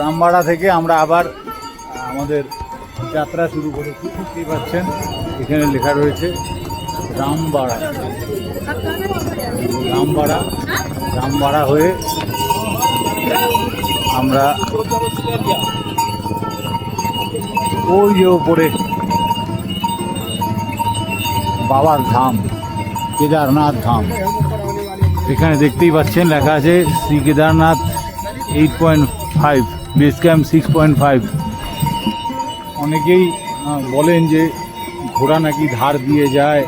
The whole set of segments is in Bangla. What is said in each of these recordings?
রামবাড়া থেকে আমরা আবার আমাদের যাত্রা শুরু করেছি বুঝতেই পাচ্ছেন, এখানে লেখা রয়েছে রামবাড়া। রামবাড়া রামবাড়া হয়ে আমরা ওই যে ওপরে বাবার ধাম, কেদারনাথ ধাম। এখানে দেখতেই পাচ্ছেন, লেখা আছে Shri Kedarnath eight point five. Base camp six point five অনেকেই বলেন যে ঘোড়া নাকি ধার দিয়ে যায়,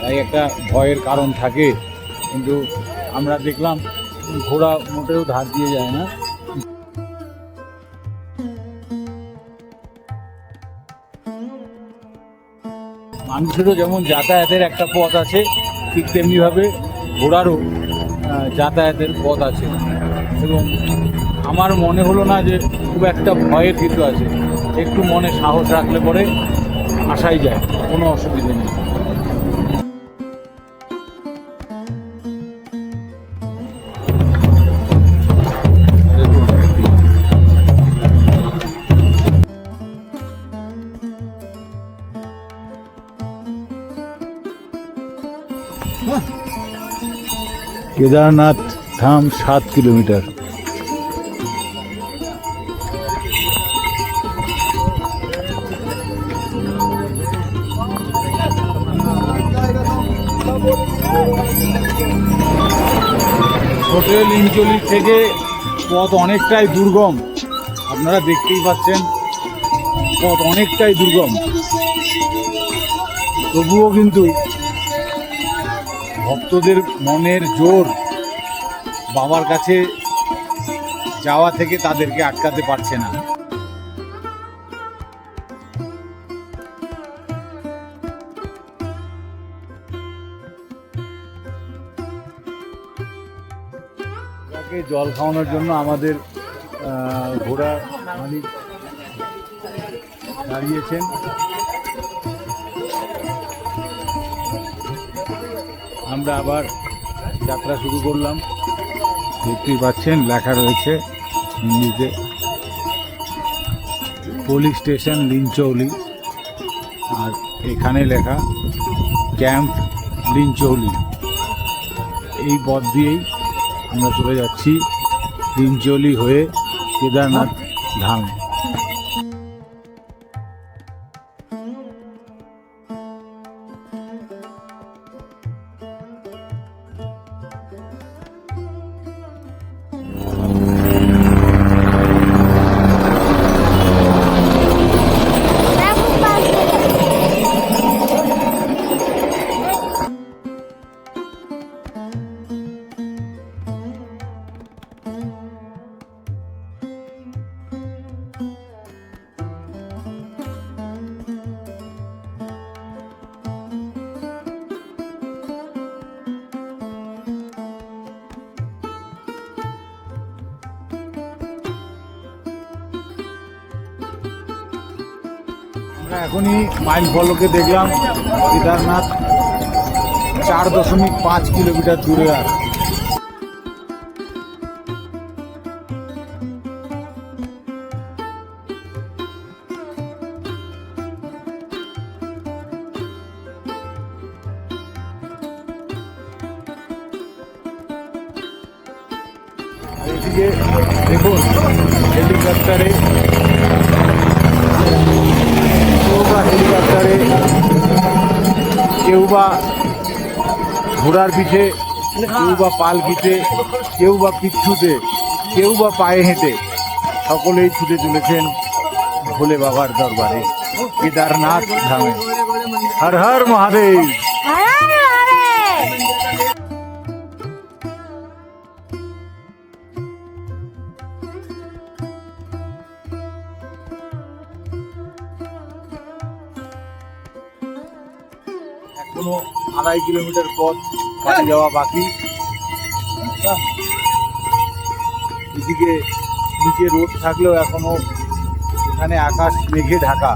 তাই একটা ভয়ের কারণ থাকে। কিন্তু আমরা দেখলাম, ঘোড়া মোটেও ধার দিয়ে যায় না। মানুষেরও যেমন যাতায়াতের একটা পথ আছে, ঠিক তেমনিভাবে ঘোড়ারও যাতায়াতের পথ আছে। এবং আমার মনে হলো না যে খুব একটা ভয়ের কিছু আছে। একটু মনে সাহস রাখলে পরে আসাই যায়, কোনো অসুবিধে নেই। কেদারনাথ ধাম সাত কিলোমিটার। হোটেল ইঞ্চলির থেকে পথ অনেকটাই দুর্গম। আপনারা দেখতেই পাচ্ছেন, পথ অনেকটাই দুর্গম। তবুও কিন্তু ভক্তদের মনের জোর বাবার কাছে যাওয়া থেকে তাদেরকে আটকাতে পারছে না। তাকে জল খাওয়ানোর জন্য আমাদের ঘোড়া মালিক দাঁড়িয়েছেন। আমরা আবার যাত্রা শুরু করলাম। দেখতেই পাচ্ছেন, লেখা রয়েছে হিন্দিতে। পুলিশ স্টেশন লিঞ্চৌলি আর এখানে লেখা, ক্যাম্প লিঞ্চৌলি এই পথ দিয়েই আমরা চলে যাচ্ছি তিনচলি হয়ে কেদারনাথ ধাম। আমরা এখনই মাইল ফলকে দেখলাম কেদারনাথ চার দশমিক পাঁচ কিলোমিটার দূরে আর। দেখুন হেলিকপ্টারে বা হেলিকপ্টারে কেউ বা ঘোড়ার পিঠে কেউ বা পালকিতে কেউ বা পিচ্ছুতে কেউ বা পায়ে হেঁটে সকলেই ছুটে চলেছেন ভোলে বাবার দরবারে। কেদারনাথ ধামে। হর হর মহাদেব। এখনও আড়াই কিলোমিটার পথ পাড়ি যাওয়া বাকি। এদিকে নিচে রোড থাকলেও এখনও এখানে আকাশ, মেঘে ঢাকা।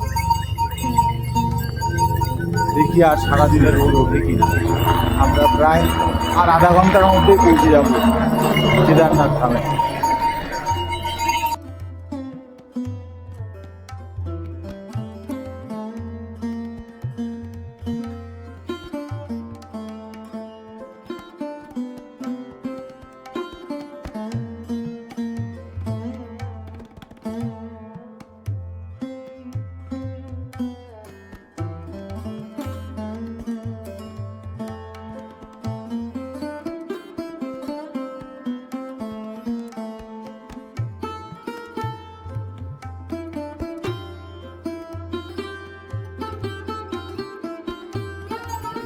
দেখি আর সারাদিনের রোদ ওঠে কিনা। আমরা প্রায় আর আধা ঘণ্টার মধ্যে পৌঁছে যাব। কেদারনাথ ধামে।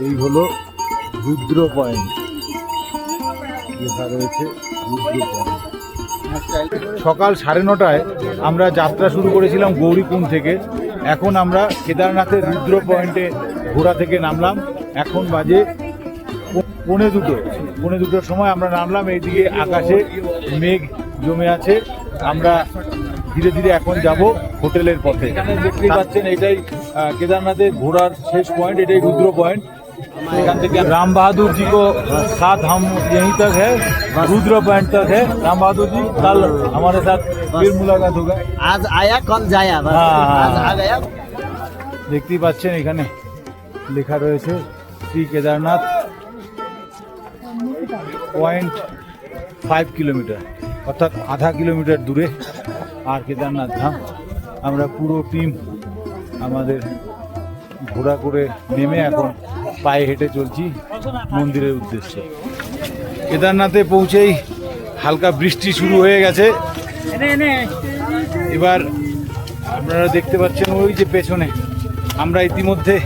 এই হলো রুদ্র পয়েন্ট। রয়েছে সকাল সাড়ে নটায় আমরা যাত্রা শুরু করেছিলাম গৌরীকুণ্ড থেকে। এখন আমরা কেদারনাথের রুদ্র পয়েন্টে ঘোড়া থেকে নামলাম। এখন বাজে পৌনে দুটো। পৌনে দুটোর সময় আমরা নামলাম, এইদিকে আকাশে মেঘ জমে আছে। আমরা ধীরে ধীরে এখন যাব হোটেলের পথে। দেখতেই পাচ্ছেন, এটাই কেদারনাথের ঘোড়ার শেষ পয়েন্ট, এটাই রুদ্র পয়েন্ট। এখান থেকে राम बहादुर जी को साथ हम यहीं तक है रुद्र पॉइंट तक है राम बहादुर जी कल हमारे साथ फिर मुलाकात होगा आज आया कल जाया बस हाँ, हाँ, आज आ हाँ। गया দেখতেই পাচ্ছেন এখানে লেখা রয়েছে Shri Kedarnath point five kilometre অর্থাৎ আধা কিলোমিটার দূরে আর কেদারনাথ ধাম আমরা পুরো টিম আমাদের ঘোড়া করে নেমে এখন পায়ে হেঁটে চলছি মন্দিরের উদ্দেশ্যে। কেদারনাথে পৌঁছেই হালকা বৃষ্টি শুরু হয়ে গেছে। এবার আপনারা দেখতে পাচ্ছেন ওই যে পেছনে। আমরা ইতিমধ্যে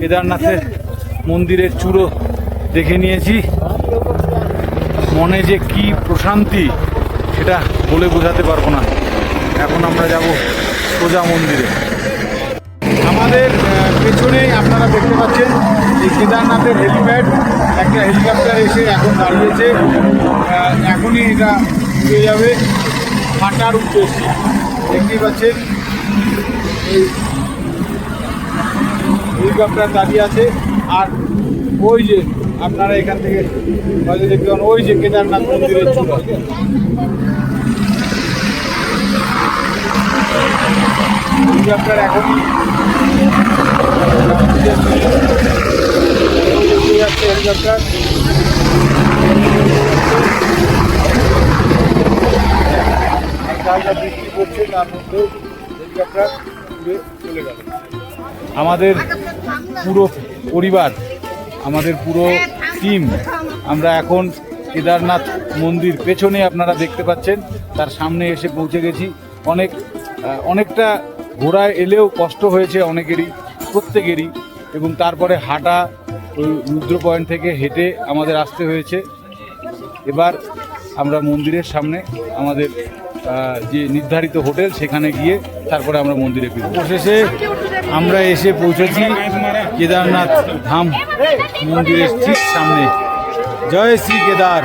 কেদারনাথের মন্দিরের চূড়ো দেখে নিয়েছি। মনে যে কি প্রশান্তি, সেটা বলে বোঝাতে পারব না। এখন আমরা যাব সোজা মন্দিরে। আমাদের পেছনেই আপনারা দেখতে পাচ্ছেন যে কেদারনাথের হেলিপ্যাড। একটা হেলিকপ্টার এসে এখন দাঁড়িয়েছে। এখনই এটা উড়ে যাবে হাঁটার উদ্দেশ্যে। দেখতেই পাচ্ছেন হেলিকপ্টার দাঁড়িয়ে আছে। আর ওই যে আপনারা এখান থেকে হয়তো দেখতে পান, ওই যে কেদারনাথ মন্দিরের আমাদের পুরো পরিবার, আমাদের পুরো টিম আমরা এখন কেদারনাথ মন্দির পেছনে আপনারা দেখতে পাচ্ছেন, তার সামনে এসে পৌঁছে গেছি। অনেক অনেকটা ঘোড়ায় এলেও কষ্ট হয়েছে অনেকেরই, প্রত্যেকেরই, এবং তারপরে হাঁটা ওই রুদ্র পয়েন্ট থেকে হেঁটে আমাদের আসতে হয়েছে। এবার আমরা মন্দিরের সামনে আমাদের যে নির্ধারিত হোটেল সেখানে গিয়ে তারপরে আমরা মন্দিরে ফিরব। শেষে আমরা এসে পৌঁছেছি কেদারনাথ ধাম মন্দিরের ঠিক সামনে। জয় শ্রী কেদার।